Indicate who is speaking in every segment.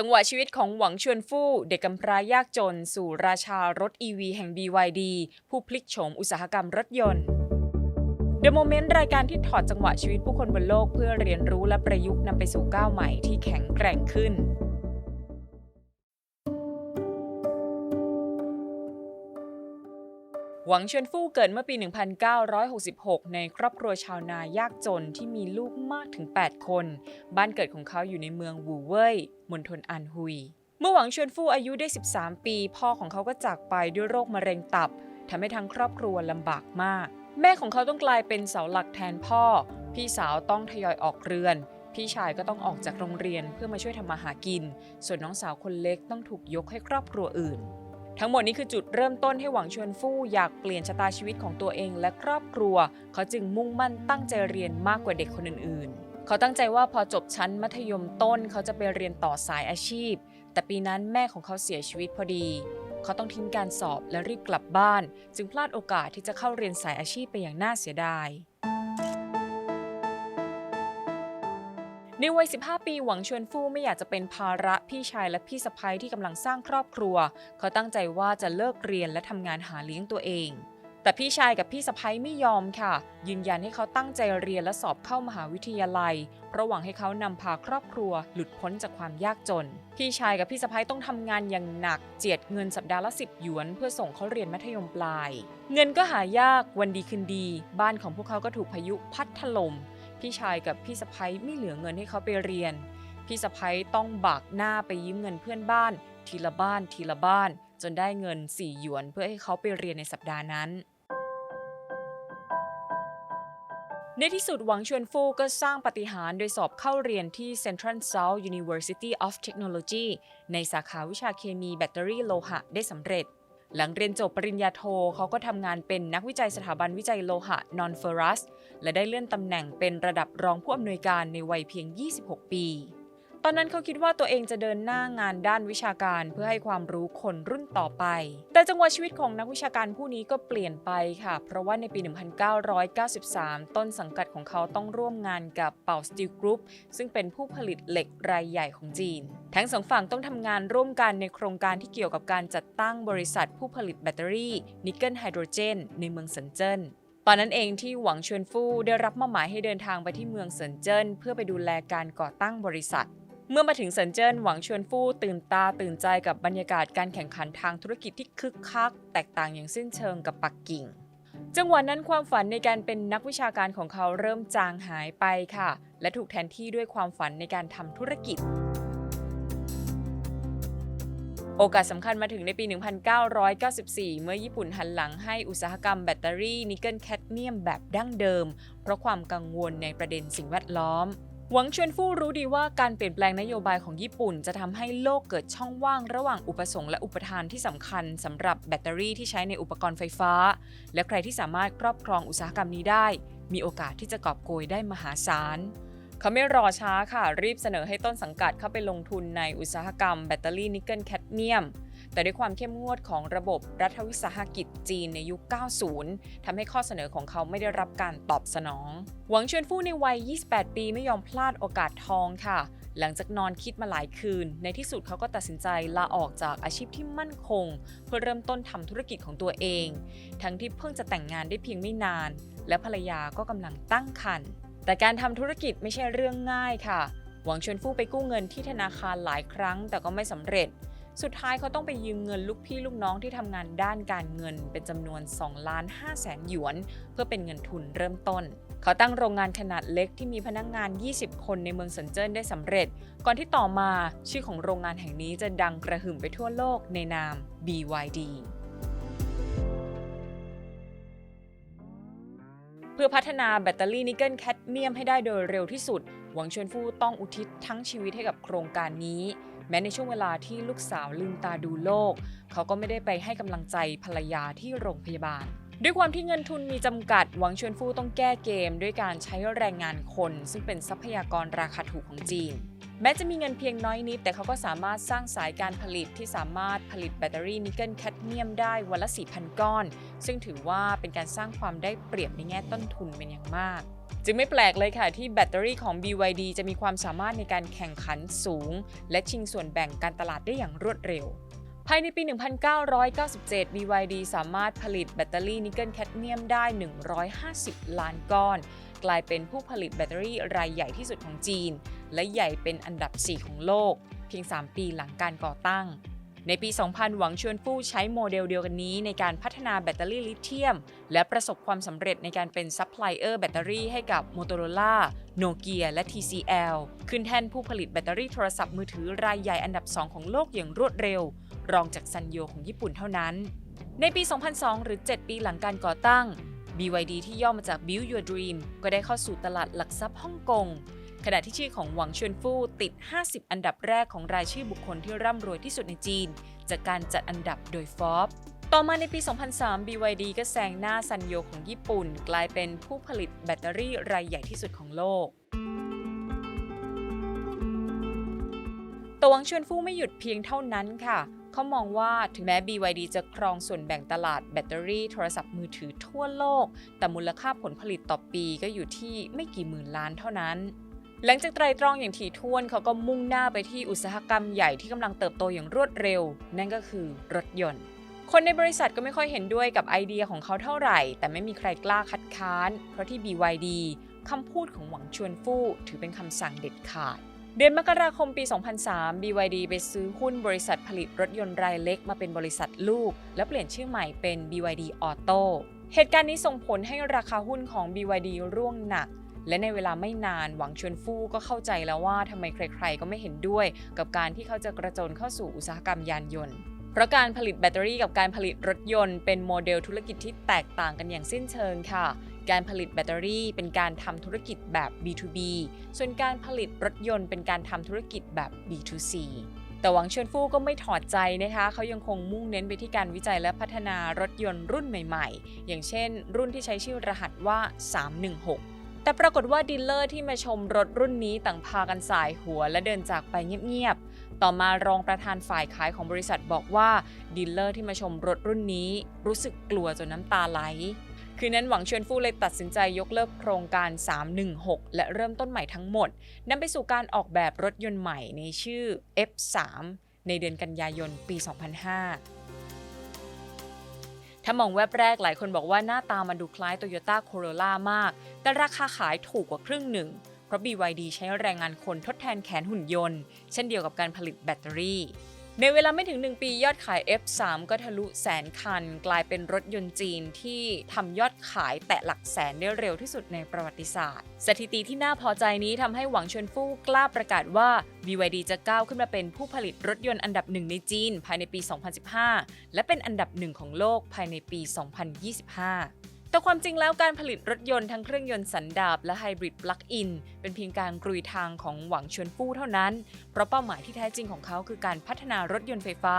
Speaker 1: จังหวะชีวิตของหวังชวนฟู่ เด็กกำพร้ายากจน สู่ราชารถ EV แห่ง BYD ผู้พลิกโฉมอุตสาหกรรมรถยนต์ The Moment รายการที่ถอดจังหวะชีวิตผู้คนบนโลกเพื่อเรียนรู้และประยุกต์นำไปสู่ก้าวใหม่ที่แข็งแกร่งขึ้น หวังชวนฟู่เกิดเมื่อปี 1966 ในครอบครัวชาวนายากจนที่มีลูกมากถึง 8 คน บ้านเกิดของเขาอยู่ในเมืองวูเว่ยมณฑลอันฮุย เมื่อหวังชวนฟู่อายุได้ 13 ปี พ่อของเขาก็จากไปด้วยโรคมะเร็งตับทำให้ทั้งครอบครัวลำบากมาก แม่ของเขาต้องกลายเป็นเสาหลักแทนพ่อ พี่สาวต้องทยอยออกเรือน พี่ชายก็ต้องออกจากโรงเรียนเพื่อมาช่วยทำมาหากิน ส่วนน้องสาวคนเล็กต้องถูกยกให้ครอบครัวอื่น ทั้งหมดนี้คือจุดเริ่มต้นให้หวังชวนฟู่อยากเปลี่ยนชะตาชีวิตของตัวเองและครอบครัว เขาจึงมุ่งมั่นตั้งใจเรียนมากกว่าเด็กคนอื่น ๆ เขาตั้งใจว่าพอจบชั้นมัธยมต้นเขาจะไปเรียนต่อสายอาชีพ แต่ปีนั้นแม่ของเขาเสียชีวิตพอดี เขาต้องทิ้งการสอบและรีบกลับบ้าน จึงพลาดโอกาสที่จะเข้าเรียนสายอาชีพไปอย่างน่าเสียดาย ในวัย 15 ปีหวังชวนฟู่ไม่อยากจะเป็นภาระพี่ชายและพี่สะใภ้ที่กำลังสร้างครอบครัว เขาตั้งใจว่าจะเลิกเรียนและทำงานหาเลี้ยงตัวเอง แต่พี่ชายกับพี่สะใภ้ไม่ยอมค่ะ ยืนยันให้เขาตั้งใจเรียนและสอบเข้ามหาวิทยาลัย เพราะหวังให้เขานำพาครอบครัว หลุดพ้นจากความยากจน พี่ชายกับพี่สะใภ้ต้องทำงานอย่างหนัก เจียดเงินสัปดาห์ละสิบหยวน เพื่อส่งเขาเรียนมัธยมปลาย เงินก็หายากวันดีคืนดี บ้านของพวกเขาก็ถูกพายุพัดถล่ม พี่ชายกับพี่สะพ้ยไม่เหลือเงินให้เขาไปเรียน พี่สะพ้ยต้องบากหน้าไปยืมเงินเพื่อนบ้าน ทีละบ้านทีละบ้าน จนได้เงินสี่หยวนเพื่อให้เขาไปเรียนในสัปดาห์นั้น ในที่สุดหวังชวนฟูก็สร้างปฏิหารโดยสอบเข้าเรียนที่ Central South University of Technology ในสาขาวิชาเคมีแบตเตอรี่โลหะได้สำเร็จ หลังเรียนจบปริญญาโทเขาก็ทำงานเป็นนักวิจัยสถาบันวิจัยโลหะนอนเฟอรัส และได้เลื่อนตำแหน่งเป็นระดับรองผู้อำนวยการในวัยเพียง 26 ปี ตอนนั้นเขาคิดว่าตัวเองจะเดินหน้างานด้านวิชาการเพื่อให้ความรู้คนรุ่นต่อไป แต่จังหวะชีวิตของนักวิชาการผู้นี้ก็เปลี่ยนไปค่ะ เพราะว่าในปี 1993 ต้นสังกัดของเขาต้องร่วมงานกับเป่าสตีลกรุ๊ปซึ่งเป็นผู้ผลิตเหล็กรายใหญ่ของจีน ทั้งสองฝั่งต้องทำงานร่วมกันในโครงการที่เกี่ยวกับการจัดตั้งบริษัทผู้ผลิตแบตเตอรี่นิกเกิลไฮโดรเจน ในเมืองเซินเจิ้นตอนนั้นเองที่หวังชวนฟู่ได้รับมอบหมายให้เดินทางไปที่เมืองเซินเจิ้นเพื่อไปดูแลการก่อตั้งบริษัท เมื่อมาถึงเซินเจิ้นหวังชวนฟู่ตื่นตาตื่นใจกับบรรยากาศการแข่งขันทางธุรกิจที่คึกคัก แตกต่างอย่างสิ้นเชิงกับปักกิ่ง จังหวะนั้นความฝันในการเป็นนักวิชาการของเขาเริ่มจางหายไปค่ะ และถูกแทนที่ด้วยความฝันในการทำธุรกิจโอกาสสำคัญมาถึงในปี 1994 เมื่อญี่ปุ่นหันหลังให้อุตสาหกรรมแบตเตอรี่นิกเกิลแคดเมียมแบบดั้งเดิม เพราะความกังวลในประเด็นสิ่งแวดล้อม หวังชวนฟู่รู้ดีว่าการเปลี่ยนแปลงนโยบายของญี่ปุ่น จะทำให้โลกเกิดช่องว่างระหว่างอุปสงค์และอุปทานที่สำคัญสำหรับแบตเตอรี่ที่ใช้ในอุปกรณ์ไฟฟ้า และใครที่สามารถครอบครองอุตสาหกรรมนี้ได้ มีโอกาสที่จะกอบโกยได้มหาศาลเขาไม่รอช้าค่ะ รีบเสนอให้ต้นสังกัดเข้าไปลงทุนในอุตสาหกรรมแบตเตอรี่นิกเกิลแคดเมียม แต่ด้วยความเข้มงวดของระบบรัฐวิสาหกิจจีนในยุค 90ทำให้ข้อเสนอของเขาไม่ได้รับการตอบสนอง หวังชวนฟู่ในวัย 28 ปีไม่ยอมพลาดโอกาสทองค่ะ หลังจากนอนคิดมาหลายคืน ในที่สุดเขาก็ตัดสินใจลาออกจากอาชีพที่มั่นคง เพื่อเริ่มต้นทำธุรกิจของตัวเอง ทั้งที่เพิ่งจะแต่งงานได้เพียงไม่นาน และภรรยาก็กำลังตั้งครรภ์แต่การทำธุรกิจไม่ใช่เรื่องง่ายค่ะ หวังชวนฟู่ไปกู้เงินที่ธนาคารหลายครั้ง แต่ก็ไม่สำเร็จ สุดท้ายเขาต้องไปยืมเงินลูกพี่ลูกน้องที่ทำงานด้านการเงินเป็นจำนวน2ล้าน5แสนหยวน เพื่อเป็นเงินทุนเริ่มต้น เขาตั้งโรงงานขนาดเล็กที่มีพนักงงาน 20 คนในเมืองเซินเจิ้นได้สำเร็จ ก่อนที่ต่อมาชื่อของโรงงานแห่งนี้จะดังกระหึ่มไปทั่วโลกในนาม BYD เพื่อพัฒนาแบตเตอรี่นิกเกิลแคดเมียมให้ได้โดยเร็วที่สุด หวังชวนฟู่ต้องอุทิศทั้งชีวิตให้กับโครงการนี้ แม้ในช่วงเวลาที่ลูกสาวลืมตาดูโลก เขาก็ไม่ได้ไปให้กำลังใจภรรยาที่โรงพยาบาล ด้วยความที่เงินทุนมีจำกัด หวังชวนฟู่ต้องแก้เกม ด้วยการใช้แรงงานคน ซึ่งเป็นทรัพยากรราคาถูกของจีนแม้จะมีเงินเพียงน้อยนิด แต่เขาก็สามารถสร้างสายการผลิตที่สามารถผลิตแบตเตอรี่นิกเกิลแคดเมียมได้วันละ 4,000 ก้อน ซึ่งถือว่าเป็นการสร้างความได้เปรียบในแง่ต้นทุนเป็นอย่างมาก จึงไม่แปลกเลยค่ะที่แบตเตอรี่ของ BYD จะมีความสามารถในการแข่งขันสูง และชิงส่วนแบ่งการตลาดได้อย่างรวดเร็ว ภายในปี 1997 BYD สามารถผลิตแบตเตอรี่นิกเกิลแคดเมียมได้ 150 ล้านก้อน กลายเป็นผู้ผลิตแบตเตอรี่รายใหญ่ที่สุดของจีน และใหญ่เป็นอันดับ 4 ของโลก เพียง 3 ปีหลังการก่อตั้ง ในปี 2000 หวังชวนฟู่ใช้โมเดลเดียวกันนี้ในการพัฒนาแบตเตอรี่ลิเธียม และประสบความสำเร็จในการเป็นซัพพลายเออร์แบตเตอรี่ให้กับ Motorola, Nokia และ TCL ขึ้นแท่นผู้ผลิตแบตเตอรี่โทรศัพท์มือถือรายใหญ่อันดับ 2 ของโลกอย่างรวดเร็ว รองจากซันโยของญี่ปุ่นเท่านั้น ในปี 2002 หรือ 7 ปีหลังการก่อตั้ง BYD ที่ย่อมาจาก Build Your Dream ก็ได้เข้าสู่ตลาดหลักทรัพย์ฮ่องกง ขณะที่ชื่อของหวังชวนฟู่ติด 50 อันดับแรกของรายชื่อบุคคลที่ร่ำรวยที่สุดในจีน จากการจัดอันดับโดยฟอบต่อมาในปี 2003 BYD ก็แซงหน้าซันโยของญี่ปุ่น กลายเป็นผู้ผลิตแบตเตอรี่รายใหญ่ที่สุดของโลกตหวังชวนฟู่ไม่หยุดเพียงเท่านั้นค่ะ เขามองว่าถึงแม้ BYD จะครองส่วนแบ่งตลาดแบตเตอรี่โทรศัพท์มือถือทั่วโลก แต่มูลค่าผลผลิตต่อปีก็อยู่ที่ไม่กี่หมื่นล้านเท่านั้น หลังจากไตรตรองอย่างถี่ถ้วนเขาก็มุ่งหน้าไปที่อุตสาหกรรมใหญ่ที่กำลังเติบโตอย่างรวดเร็ว นั่นก็คือรถยนต์ คนในบริษัทก็ไม่ค่อยเห็นด้วยกับไอเดียของเขาเท่าไหร่ แต่ไม่มีใครกล้าคัดค้าน เพราะที่ BYD คำพูดของหวังชวนฟู่ถือเป็นคำสั่งเด็ดขาด เดือนมกราคมปี 2003 BYD ไปซื้อหุ้นบริษัทผลิตรถยนต์รายเล็กมาเป็นบริษัทลูก และเปลี่ยนชื่อใหม่เป็น BYD Auto เหตุการณ์นี้ส่งผลให้ราคาหุ้นของ BYD ร่วงหนัก และในเวลาไม่นานหวังชวนฟู่ก็เข้าใจแล้วว่าทำไมใครๆ ก็ไม่เห็นด้วย กับการที่เขาจะกระโจนเข้าสู่อุตสาหกรรมยานยนต์ เพราะการผลิตแบตเตอรี่กับการผลิตรถยนต์เป็นโมเดลธุรกิจที่แตกต่างกันอย่างสิ้นเชิงค่ะการผลิตแบตเตอรี่เป็นการทำธุรกิจแบบ B2B ส่วนการผลิตรถยนต์เป็นการทำธุรกิจแบบ B2C แต่หวังชวนฟู่ก็ไม่ถอดใจนะคะ เขายังคงมุ่งเน้นไปที่การวิจัยและพัฒนารถยนต์รุ่นใหม่ๆ อย่างเช่น รุ่นที่ใช้ชื่อรหัสว่า 316 แต่ปรากฏว่าดีลเลอร์ที่มาชมรถรุ่นนี้ต่างพากันสายหัวและเดินจากไปเงียบๆ ต่อมารองประธานฝ่ายขายของบริษัทบอกว่าดีลเลอร์ที่มาชมรถรุ่นนี้รู้สึกกลัวจนน้ำตาไหลคืนนั้นหวังชวนฟู่เลยตัดสินใจยกเลิกโครงการ 316 และเริ่มต้นใหม่ทั้งหมดนำไปสู่การออกแบบรถยนต์ใหม่ในชื่อ F3 ในเดือนกันยายนปี 2005 ถ้ามองแวบแรกหลายคนบอกว่าหน้าตามันดูคล้าย Toyota Corolla มาก แต่ราคาขายถูกกว่าครึ่งหนึ่ง เพราะ BYD ใช้แรงงานคนทดแทนแขนหุ่นยนต์ เช่นเดียวกับการผลิตแบตเตอรี่ ในเวลาไม่ถึง 1 ปียอดขาย F3 ก็ทะลุแสนคัน กลายเป็นรถยนต์จีนที่ทำยอดขายแตะหลักแสนได้เร็วที่สุดในประวัติศาสตร์ สถิติที่น่าพอใจนี้ทำให้หวังชวนฟู่กล้าประกาศว่า BYD จะก้าวขึ้นมาเป็นผู้ผลิตรถยนต์อันดับหนึ่งในจีน ภายในปี 2015 และเป็นอันดับหนึ่งของโลกภายในปี 2025 แต่ความจริงแล้วการผลิตรถยนต์ทั้งเครื่องยนต์สันดาปและไฮบริดปลั๊กอิน เป็นเพียงการกรุยทางของหวังชวนฟู่เท่านั้น เพราะเป้าหมายที่แท้จริงของเขาคือการพัฒนารถยนต์ไฟฟ้า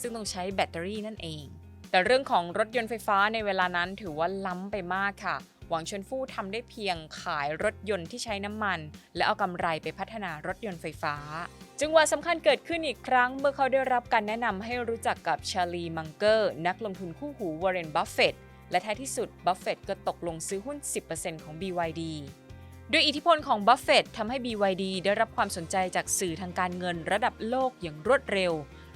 Speaker 1: ซึ่งต้องใช้แบตเตอรี่นั่นเอง แต่เรื่องของรถยนต์ไฟฟ้าในเวลานั้นถือว่าล้ำไปมากค่ะ หวังชวนฟู่ทำได้เพียงขายรถยนต์ที่ใช้น้ำมัน และเอากำไรไปพัฒนารถยนต์ไฟฟ้าจึงหวะสำคัญเกิดขึ้นอีกครั้งเมื่อเขาได้รับการแนะนำให้รู้จักกับชาลีมังเกอร์ นักลงทุนคู่หูวอร์เรนบัฟเฟต และท้ายที่สุดบัฟเฟตก็ตกลงซื้อหุ้น 10%ของ BYD ด้วยอิทธิพลของบัฟเฟตทำให้ BYD ได้รับความสนใจจากสื่อทางการเงินระดับโลกอย่างรวดเร็ว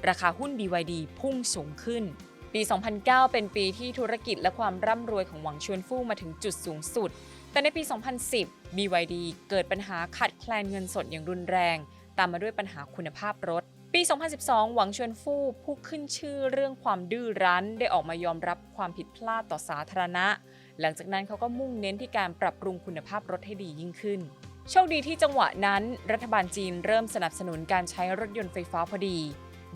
Speaker 1: ราคาหุ้น BYD พุ่งสูงขึ้น ปี 2009 เป็นปีที่ธุรกิจและความร่ำรวยของหวังชวนฟู่มาถึงจุดสูงสุด แต่ในปี 2010 BYD เกิดปัญหาขาดแคลนเงินสดอย่างรุนแรง ตามมาด้วยปัญหาคุณภาพรถ ปี 2012 หวังชวนฟู่ผู้ขึ้นชื่อเรื่องความดื้อรั้น ได้ออกมายอมรับความผิดพลาดต่อสาธารณะ หลังจากนั้นเขาก็มุ่งเน้นที่การปรับปรุงคุณภาพรถให้ดียิ่งขึ้น โชคดีที่จังหวะนั้น รัฐบาลจีนเริ่มสนับสนุนการใช้รถยนต์ไฟฟ้าพอดี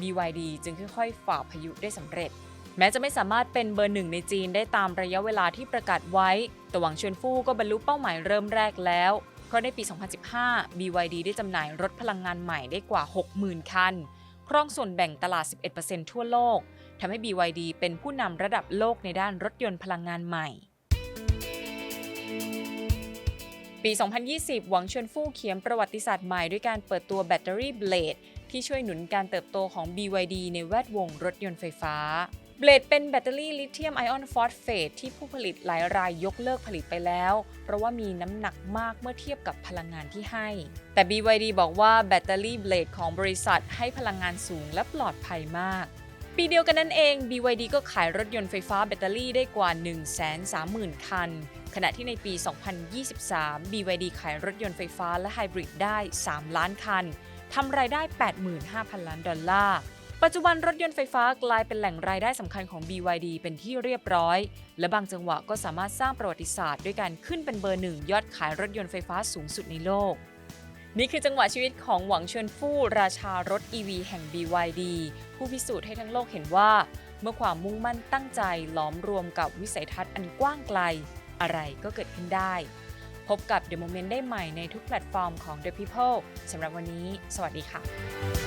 Speaker 1: BYD จึงค่อยๆฝ่าพายุได้สำเร็จ แม้จะไม่สามารถเป็นเบอร์หนึ่งในจีนได้ตามระยะเวลาที่ประกาศไว้ แต่หวังชวนฟู่ก็บรรลุเป้าหมายเริ่มแรกแล้ว เพราะในปี 2015 BYD ได้จำหน่ายรถพลังงานใหม่ได้กว่า 60,000 คัน ครองส่วนแบ่งตลาด 11%ทั่วโลก ทำให้ BYD เป็นผู้นำระดับโลกในด้านรถยนต์พลังงานใหม่ปี 2020 หวังชวนฟู่เขียนประวัติศาสตร์ใหม่ด้วยการเปิดตัวแบตเตอรี่เบลดที่ช่วยหนุนการเติบโตของ BYD ในแวดวงรถยนต์ไฟฟ้า เบลดเป็นแบตเตอรี่ลิเธียมไอออนฟอสเฟตที่ผู้ผลิตหลายรายยกเลิกผลิตไปแล้ว เพราะว่ามีน้ำหนักมากเมื่อเทียบกับพลังงานที่ให้ แต่ BYD บอกว่าแบตเตอรี่เบลดของบริษัทให้พลังงานสูงและปลอดภัยมาก ปีเดียวกันนั้นเอง BYD ก็ขายรถยนต์ไฟฟ้าแบตเตอรี่ได้กว่า 130,000 คัน ขณะที่ในปี 2023 BYD ขายรถยนต์ไฟฟ้าและไฮบริดได้ 3 ล้านคันทำรายได้ 85,000 ล้านดอลลาร์ ปัจจุบันรถยนต์ไฟฟ้ากลายเป็นแหล่งรายได้สำคัญของ BYD เป็นที่เรียบร้อย และบางจังหวะก็สามารถสร้างประวัติศาสตร์ด้วยการขึ้นเป็นเบอร์หนึ่งยอดขายรถยนต์ไฟฟ้าสูงสุดในโลก นี่คือจังหวะชีวิตของหวังเชินฟู่ราชารถ EV แห่ง BYD ผู้พิสูจน์ให้ทั้งโลกเห็นว่า เมื่อความมุ่งมั่นตั้งใจล้อมรวมกับวิสัยทัศน์อันกว้างไกล อะไรก็เกิดขึ้นได้ พบกับ The Moment ได้ใหม่ในทุกแพลตฟอร์มของ The People สำหรับวันนี้ สวัสดีค่ะ